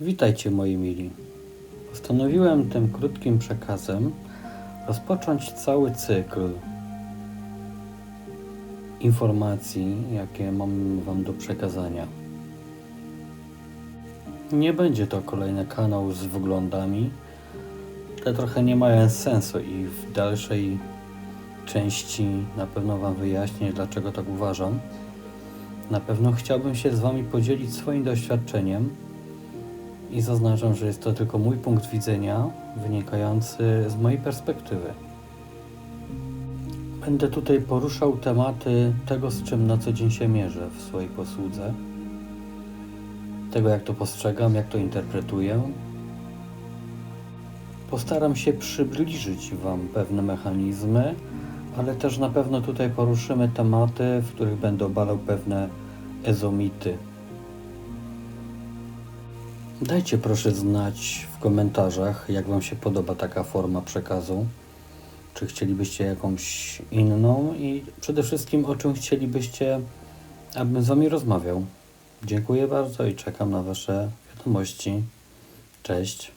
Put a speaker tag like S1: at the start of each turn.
S1: Witajcie moi mili. Postanowiłem tym krótkim przekazem rozpocząć cały cykl informacji, jakie mam Wam do przekazania. Nie będzie to kolejny kanał z wglądami, te trochę nie mają sensu i w dalszej części na pewno Wam wyjaśnię, dlaczego tak uważam. Na pewno chciałbym się z Wami podzielić swoim doświadczeniem i zaznaczam, że jest to tylko mój punkt widzenia wynikający z mojej perspektywy. Będę tutaj poruszał tematy tego, z czym na co dzień się mierzę w swojej posłudze, tego jak to postrzegam, jak to interpretuję. Postaram się przybliżyć Wam pewne mechanizmy, ale też na pewno tutaj poruszymy tematy, w których będę obalał pewne ezomity. Dajcie proszę znać w komentarzach, jak Wam się podoba taka forma przekazu. Czy chcielibyście jakąś inną i przede wszystkim o czym chcielibyście, abym z Wami rozmawiał. Dziękuję bardzo i czekam na Wasze wiadomości. Cześć.